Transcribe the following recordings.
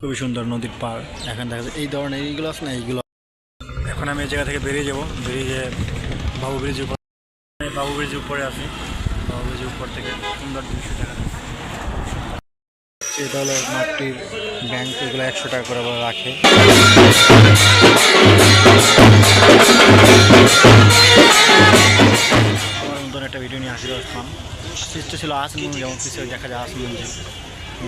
খুবই সুন্দর নদীর পাড়। এখন দেখা যায় এই ধরনের এইগুলো আছে না, এইগুলো এখন আমি এই জায়গা থেকে বেরিয়ে যাব। বেরিয়ে যে বাবু ব্রিজ উপর বাবু ব্রিজের উপরে আছি। বাবু ব্রিজের উপর থেকে সুন্দর দৃশ্য দেখা এটা হলো মাটির ব্যাংক এগুলো একশো টাকা করে রাখে। আমার মতন একটা ভিডিও নিয়ে হাসির আসলাম সৃষ্টি ছিল আসিম যেমন পিছিয়ে দেখা যায় আসিম মঞ্জি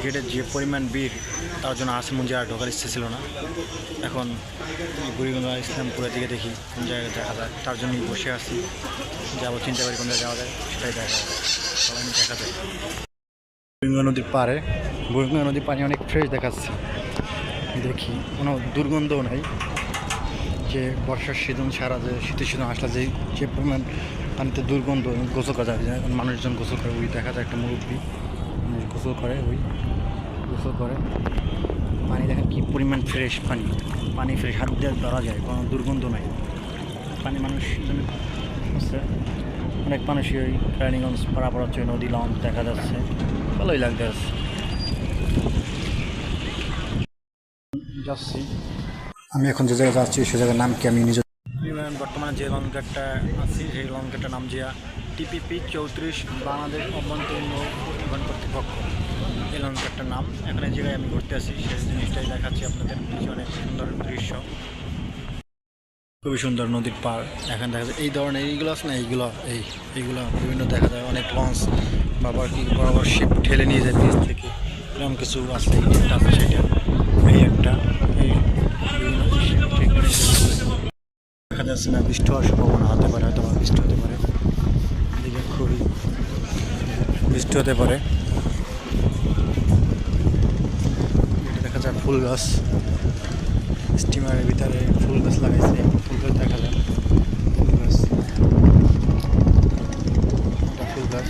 গেটের যে পরিমাণ ভিড়, তার জন্য আসিম মঞ্জি আর ঢোকার ইচ্ছে ছিল না। এখন বুড়িগঙ্গা ইসলামপুরের দিকে দেখি কোন জায়গায় দেখা যায়। তার জন্যই বসে আছি। যাব, চিন্তা করি কোন জায়গায় যাওয়া যায়, সেটাই দেখা যায়। সবাই দেখা যায়। বুড়িগঙ্গা নদীর পাড়ে, বুড়িগঙ্গা নদীর পানি অনেক ফ্রেশ দেখাচ্ছে। দেখি, কোনো দুর্গন্ধও নাই। যে বর্ষার সিজন ছাড়া, যে শীতের সিজন আসলে যে যে পরিমাণ পানিতে দুর্গন্ধ, গোসল করা যায়। মানুষজন গোসল করে, ওই দেখা যায় একটা মুরব্বী। গোসল করে, ওই গোসল করে। পানি দেখেন কি পরিমাণ ফ্রেশ পানি। পানি ফ্রেশ হাত দিয়ে ধরা যায়, কোনো দুর্গন্ধ নাই। পানি মানুষ আছে। অনেক মানুষই ওই রানীগঞ্জ পাড়াপাড়া হচ্ছে, নদী লঞ্চ দেখা যাচ্ছে। ভালোই লাগতে যাচ্ছি। আমি এখন যে জায়গায় যাচ্ছি, সে জায়গার নাম কি আমি নিজে বর্তমানে যে লঙ্কারটা আছি, সেই লঙ্কারটার নাম জিয়া। টিপিপি চৌত্রিশ, বাংলাদেশ অভ্যন্তরীণ পরিবহন কর্তৃপক্ষ। এই লঙ্কারটার নাম। এখানে জায়গায় আমি ঘুরতে আসি সেই জিনিসটাই দেখাচ্ছি আপনাদের অনেক সুন্দর দৃশ্য। খুবই সুন্দর নদীর পাড়। এখন দেখা যায়, এই ধরনের এইগুলো আছে না? এইগুলো, এই, এইগুলো বিভিন্ন দেখা যায়। অনেক লঞ্চ বাবার কি বরাবর শিপ ঠেলে নিয়ে যায় বীজ থেকে। এরকম কিছু আছে একটা, এই একটা। দেখা যাচ্ছে না, বৃষ্টি হওয়ার সম্ভাবনা হতে পারে, হয়তো বৃষ্টি হতে পারে এদিকে খুবই বৃষ্টি হতে পারে। দেখা যায় ফুল গাছ। স্টিমারের ভিতরে ফুল গাছ লাগাইছে। ফুল গাছ দেখা যায় ফুল গাছ। ফুল গাছ।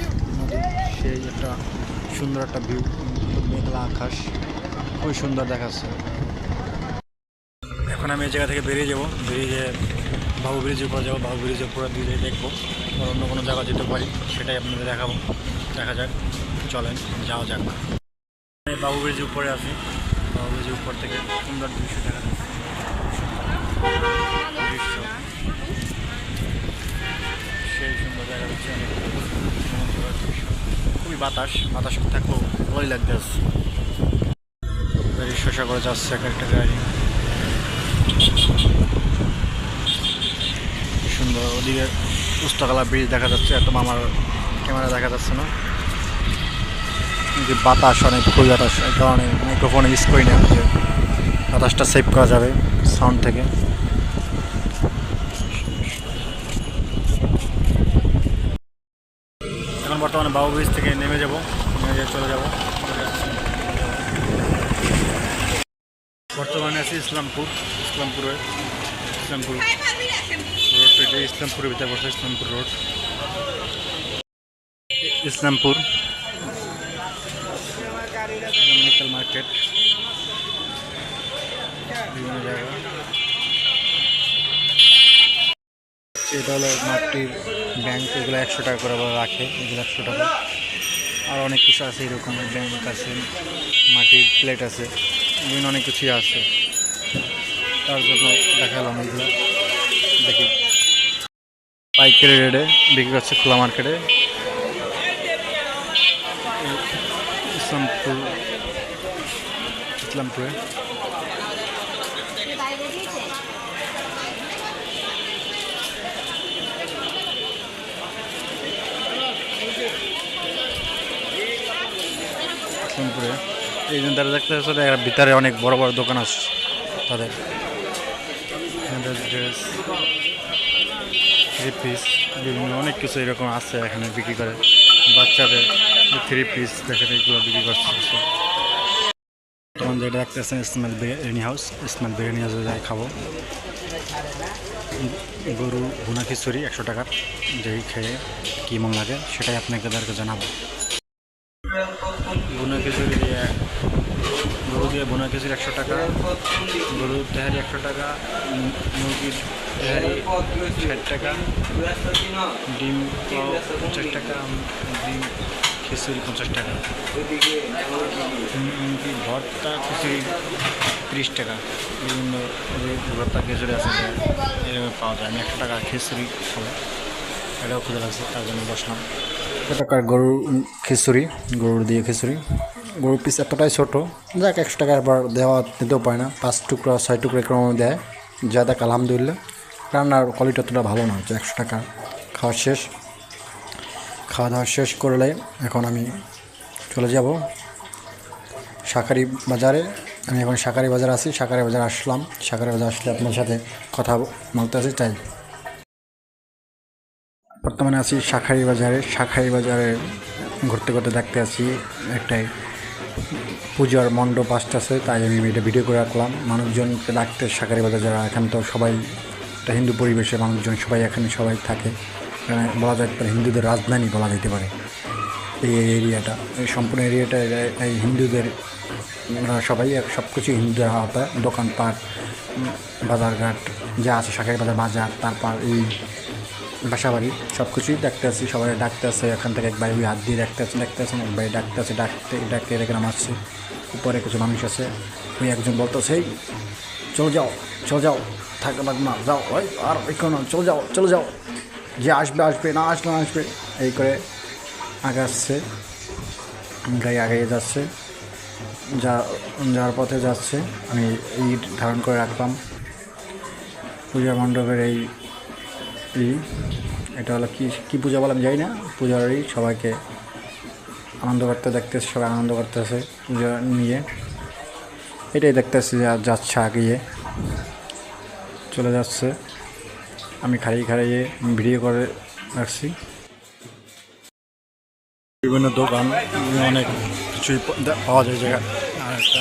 সেই একটা সুন্দর একটা ভিউ, মেঘলা আকাশ। খুবই সুন্দর দেখাচ্ছে। এখন আমি এই জায়গা থেকে বেরিয়ে যাব। বেরিয়ে যে বাবু ব্রিজের উপর যাব বাবু ব্রিজের উপরে দিয়ে দেখব। আর অন্য কোনো জায়গা যেতে পারি, সেটাই আপনাদের দেখাবো। দেখা যাক, চলেন, যাওয়া যাক। বাবু ব্রিজের উপরে আছি। বাবু ব্রিজের উপর থেকে সুন্দর দৃশ্য দেখা সেই সুন্দর খুবই বাতাস বাতাস থাকলেও ভালোই লাগতেছে গাড়ি শসা করে যাচ্ছে এক একটা গাড়ি। সুন্দর, ওদিকে পুস্তকালা ব্রিজ দেখা যাচ্ছে একদম আমার ক্যামেরা দেখা যাচ্ছে না। যে বাতাস অনেক, ফুল বাতাস, এই কারণে মাইক্রোফোনে ইউজ করি না, যে বাতাসটা সেভ করা যাবে সাউন্ড থেকে। এখন বর্তমানে বাবু ব্রিজ থেকে নেমে যাব, নেমে যেয়ে চলে যাব। বর্তমানে আছি ইসলামপুর, ইসলামপুরে। ইসলামপুর রোড এটা ইসলামপুরের ভিতরে বসে Islampur road Islampur medical market বিভিন্ন জায়গা এটা হলো মাটির ব্যাংক এগুলো একশো টাকা করে রাখে, এগুলো একশো টাকা। আর অনেক কিছু আছে, এরকম ব্যাংক আছে, মাটির প্লেট আছে বিভিন্ন অনেক কিছুই আছে। তার জন্য দেখালাম এগুলো দেখি। পাইকারি রেটে বিক্রি করছে খোলা মার্কেটে। ইসলামপুর, ইসলামপুরে। ইসলামপুরে। এই জন্য তারা দেখতে ভিতরে অনেক বড় বড় দোকান আছে তাদের। থ্রি পিস বিভিন্ন অনেক কিছু এরকম আছে এখানে বিক্রি করে। বাচ্চাদের থ্রি পিস দেখেন, এগুলো বিক্রি করছে। তখন যেটা দেখতেছেন smell biryani house smell biryani হাউসে যাই খাব। গরু ভুনা খিচুড়ি একশো টাকার। যেই খেয়ে কী মন লাগে সেটাই আপনাদেরকে জানাব। ভুনা খিচুড়ি দিয়ে গরু দিয়ে ভুনা খিচুড়ি একশো টাকা, গরুর তেহারি একশো টাকা মুরগির তেহারি ষাট টাকা, ডিম পঞ্চাশ টাকা, ডিম খিচুড়ি পঞ্চাশ টাকা এমনকি ভর্তা খিচুড়ি তিরিশ টাকা। বিভিন্ন ভর্তা খিচুড়ি আছে, এরকম পাওয়া যায়। আমি একশো টাকা খিচুড়ি খাব। এটাও খুঁজে লাগছে, তার জন্য বসলাম। একশো টাকার গরুর খিচুড়ি? গরুর দিয়ে খিচুড়ি? গরুর পিস এতটাই ছোটো, যাক, একশো টাকার আবার দেওয়া দিতেও পারে না। পাঁচ টুকরো, ছয় টুকরো এরকম দেয়। যা দেখ, আলহামদুলিল্লাহ। রান্নার কোয়ালিটি অতটা ভালো না হচ্ছে, একশো টাকা। খাওয়া শেষ। খাওয়া দাওয়া শেষ করলে এখন আমি চলে যাব শাকারি বাজারে। আমি এখন শাকারি বাজার আছি, শাকারি বাজার আসলাম। শাকারি বাজার আসলে আপনার সাথে কথা বলতে আছি তাই। বর্তমানে আছি শাখারি বাজারে। শাখারি বাজারে ঘুরতে ঘুরতে দেখতে আছি একটাই পূজার মণ্ডপ আসতেছে তাই আমি এটা ভিডিও করে রাখলাম। মানুষজনকে ডাকতে শাখারি বাজার যারা এখানে তো সবাই, একটা হিন্দু পরিবেশে মানুষজন সবাই এখানে সবাই থাকে। বলা যায় পারে হিন্দুদের রাজধানী বলা যেতে পারে। এই এরিয়াটা এই সম্পূর্ণ এরিয়াটা এই হিন্দুদের সবাই সব কিছু হিন্দুদের আওতায় দোকানপাট, বাজারঘাট, যা আছে শাখারি বাজার বাজার, তারপর এই বাসাবাড়ি সব কিছুই ডাকতে আছি সবাই ডাকতে আছে এখান থেকে এক ভাই ওই হাত দিয়ে ডাকতে আছে ডাকতে আছেন এক ভাই ডাকতে আছে ডাকতে ডাকতে এরকম আসছে, উপরে কিছু মানুষ আছে, ওই একজন বলতেছে, এই, চলে যাও চলে যাও, থাকা না, যাও, ওই, আর এখন চলে যাও চলে যাও, যে আসবে আসবে, না আসবে না আসবে। এই করে আগে আসছে, গাড়ি আগে যাচ্ছে, যা, যাওয়ার পথে যাচ্ছে, আমি এই ধারণ করে রাখলাম। পূজা মণ্ডপের এই এটা হলো কি, কী পূজা বললাম যাই না। পূজারই সবাইকে আনন্দ করতে দেখতেছে সবাই আনন্দ করতেছে পূজা নিয়ে। এটাই দেখতেছি যে, যাচ্ছে আগিয়ে চলে যাচ্ছে। আমি খাইয়ে খাইয়ে ভিডিও করে রাখছি। বিভিন্ন দোকান, অনেক কিছুই পাওয়া যায় জায়গা আর একটা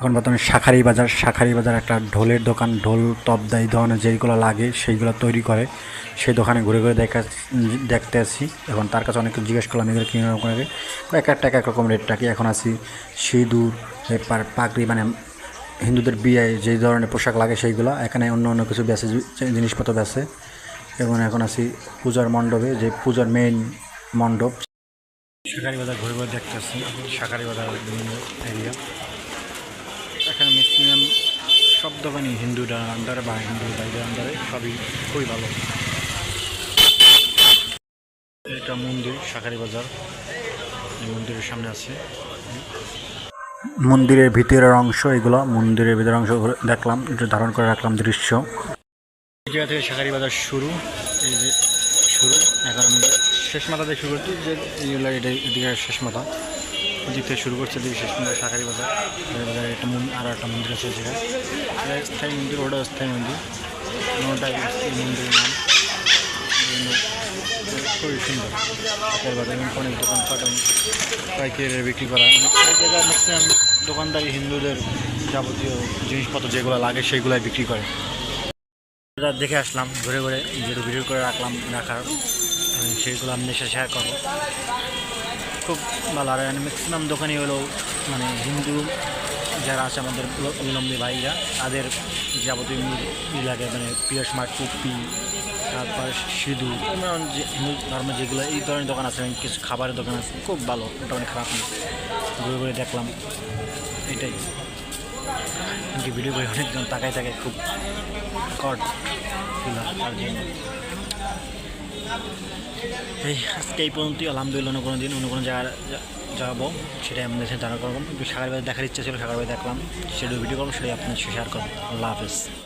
এখন বর্তমানে শাখারি বাজার শাখারি বাজার একটা ঢোলের দোকান, ঢোল তবদা এই ধরনের যেইগুলো লাগে সেইগুলো তৈরি করে। সেই দোকানে ঘুরে ঘুরে দেখা দেখতে আসি। এখন তার কাছে অনেক জিজ্ঞেস করলাম, এগুলো কিনে রকম এক একটা, এক এক রকম রেট টাকি এখন আসি সিঁদুর, এরপর পাগড়ি মানে হিন্দুদের বিয়ে, যেই ধরনের পোশাক লাগে সেইগুলো। এখানে অন্য অন্য কিছু বেছে জিনিসপত্র বেছে। এবং এখন আসি পূজার মণ্ডপে, যে পূজার মেইন মণ্ডপ। শাকারি বাজার ঘুরে ঘুরে দেখতে আসছি শাকারি বাজার বিভিন্ন এরিয়া এখানে ম্যাক্সিমাম সব দোকানই হিন্দুরা আন্ডারে বা হিন্দু ভাইদের আন্ডারে সবই খুবই ভালো। এটা মন্দির শাকারি বাজার। মন্দিরের সামনে আছে। মন্দিরের ভিতরের অংশ এগুলো মন্দিরের ভিতরের অংশ দেখলাম একটু ধারণ করে রাখলাম দৃশ্য। এই জায়গা থেকে শাকারি বাজার শুরু। এই যে শুরু এখন আমি শেষ মাথা দিয়ে শুরু করছি যে এইগুলো এটা এদিকে শেষ মাথা। এদিক থেকে শুরু করছে এদিকে শেষ মাথা শাকারি বাজার। একটা মন্দির, আর একটা মন্দির আছে এটা স্থায়ী মন্দির, ওটা স্থায়ী মন্দির। ওটা এই মন্দিরের নাম। খুবই সুন্দর। শাকারি বাজার, এবং অনেক দোকানপাট এবং পাইকারি বিক্রি করা। ম্যাক্সিমাম দোকানদারি, হিন্দুদের যাবতীয় জিনিসপত্র যেগুলো লাগে সেইগুলাই বিক্রি করে। দেখে আসলাম, ঘুরে ঘুরে যেটু ভিডিও করে রাখলাম, রাখার। সেইগুলো আপনাদের সাথে শেয়ার করব। খুব ভালো। আর ম্যাক্সিমাম দোকানই হলো মানে হিন্দু যারা আছে আমাদের অবল- অবলম্বী ভাইরা, তাদের যাবতীয় ই লাগে মানে পিয়াস মাঠ টুপি তারপর সিঁদুর হিন্দু ধর্মের যেগুলো, এই ধরনের দোকান আছে কিছু খাবারের দোকান আছে, খুব ভালো, মোটামুটি খারাপ না। ঘুরে ঘুরে দেখলাম, এটাই। কি ভিডিও করে অনেকজন তাকায় থাকে খুব কট ছিল জন্য এই, আজকে এই পর্যন্তই, আলহামদুলিল্লাহ, অন্য কোনো দিন, অন্য কোনো জায়গায় যাব, সেটাই আমাদের সাথে জানা করব। সাগর বাড়ি দেখার ইচ্ছা ছিল সাগর বাড়ি দেখলাম সেটা ভিডিও করব, সেটাই আপনার শেয়ার করব। আল্লাহ হাফেজ।